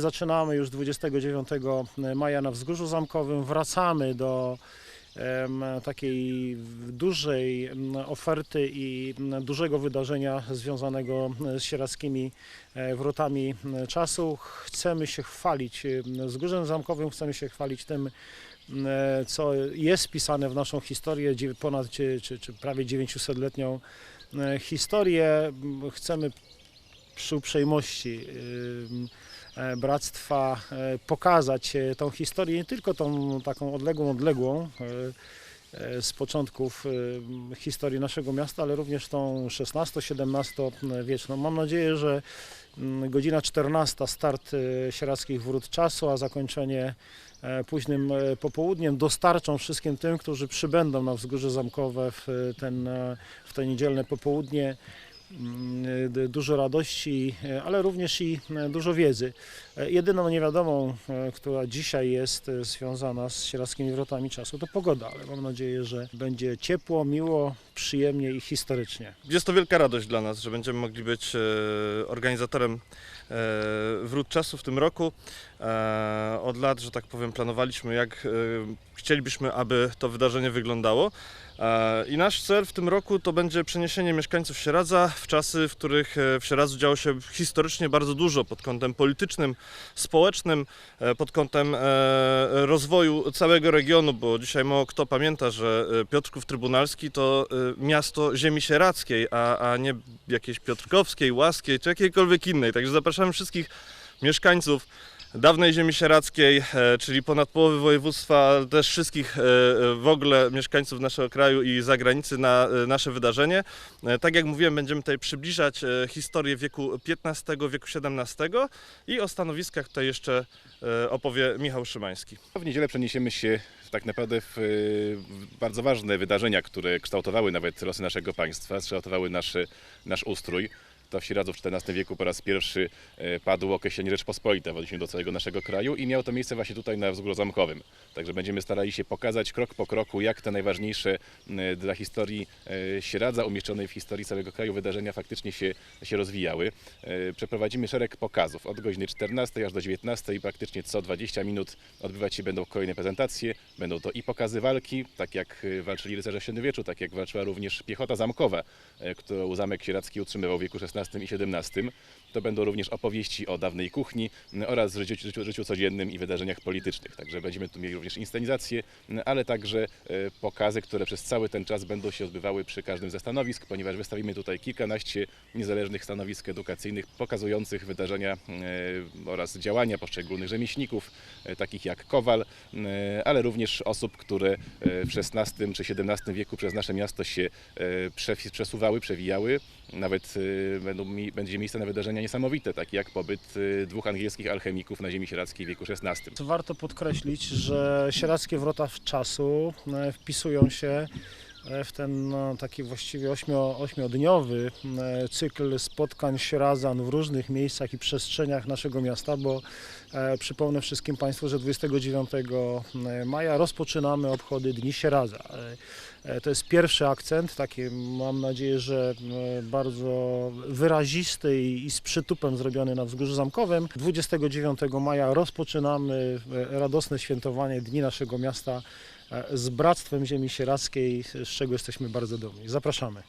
Zaczynamy już 29 maja na Wzgórzu Zamkowym. Wracamy do takiej dużej oferty i dużego wydarzenia związanego z sierackimi e, wrotami czasu. Chcemy się chwalić em, Wzgórzem Zamkowym, chcemy się chwalić tym, em, co jest wpisane w naszą historię, ponad czy, czy, czy prawie 900-letnią e, historię. Chcemy przy uprzejmości e, bractwa e, pokazać e, tą historię, nie tylko tą taką odległą, odległą e, e, z początków e, historii naszego miasta, ale również tą XVI-XVII wieczną. Mam nadzieję, że mm, godzina 14 start e, Sierackich Wrót Czasu, a zakończenie e, późnym e, popołudniem dostarczą wszystkim tym, którzy przybędą na Wzgórze Zamkowe w, e, ten, e, w to niedzielne popołudnie dużo radości, ale również i e, dużo wiedzy. Jedyną niewiadomą, e, która dzisiaj jest e, związana z sierackimi wrotami czasu, to pogoda, ale mam nadzieję, że będzie ciepło, miło, przyjemnie i historycznie. Jest to wielka radość dla nas, że będziemy mogli być e, organizatorem e, Wrót Czasu w tym roku. E, Od lat, że tak powiem, planowaliśmy, jak chcielibyśmy, aby to wydarzenie wyglądało. I nasz cel w tym roku to będzie przeniesienie mieszkańców Sieradza w czasy, w których w Sieradzu działo się historycznie bardzo dużo pod kątem politycznym, społecznym, pod kątem rozwoju całego regionu, bo dzisiaj mało kto pamięta, że Piotrków Trybunalski to miasto ziemi sieradzkiej, a, a nie jakiejś Piotrkowskiej, Łaskiej czy jakiejkolwiek innej. Także zapraszamy wszystkich mieszkańców dawnej ziemi sieradzkiej, e, czyli ponad połowy województwa, też wszystkich e, w ogóle mieszkańców naszego kraju i zagranicy na e, nasze wydarzenie. Tak jak mówiłem, będziemy tutaj przybliżać historię wieku XV, wieku XVII i o stanowiskach tutaj jeszcze opowie Michał Szymański. W niedzielę przeniesiemy się tak naprawdę w bardzo ważne wydarzenia, które kształtowały nawet losy naszego państwa, kształtowały nasz, nasz ustrój. To w Sieradzu w XIV wieku po raz pierwszy e, padło określenie Rzeczpospolita w odniesieniu do całego naszego kraju i miało to miejsce właśnie tutaj na Wzgórzu Zamkowym. Także będziemy starali się pokazać krok po kroku, jak te najważniejsze e, dla historii Sieradza, umieszczonej w historii całego kraju wydarzenia faktycznie się, się rozwijały. E, Przeprowadzimy szereg pokazów od godziny 14 aż do 19 i praktycznie co 20 minut odbywać się będą kolejne prezentacje. Będą to i pokazy walki, tak jak walczyli rycerze w średniowieczu, tak jak walczyła również piechota zamkowa, którą Zamek Sieradzki utrzymywał w wieku XVI i XVII. To będą również opowieści o dawnej kuchni oraz życiu, życiu, życiu codziennym i wydarzeniach politycznych. Także będziemy tu mieli również inscenizacje, ale także e, pokazy, które przez cały ten czas będą się odbywały przy każdym ze stanowisk, ponieważ wystawimy tutaj kilkanaście niezależnych stanowisk edukacyjnych pokazujących wydarzenia e, oraz działania poszczególnych rzemieślników, e, takich jak Kowal, ale również osób, które w XVI czy XVII wieku przez nasze miasto się prze- przesuwały, przewijały. Nawet będą, będzie miejsce na wydarzenia niesamowite, takie jak pobyt e, dwóch angielskich alchemików na ziemi sieradzkiej w wieku XVI. Warto podkreślić, że sieradzkie wrota w czasu e, wpisują się w ten no, taki właściwie ośmio, ośmiodniowy e, cykl spotkań sieradzan w różnych miejscach i przestrzeniach naszego miasta, bo e, przypomnę wszystkim Państwu, że 29 maja rozpoczynamy obchody Dni Sieradza. E, e, To jest pierwszy akcent, taki mam nadzieję, że e, bardzo wyrazisty i i z przytupem zrobiony na Wzgórzu Zamkowym. 29 maja rozpoczynamy e, radosne świętowanie Dni naszego miasta e, z Bractwem Ziemi Sieradzkiej, z czego jesteśmy bardzo dumni. Zapraszamy.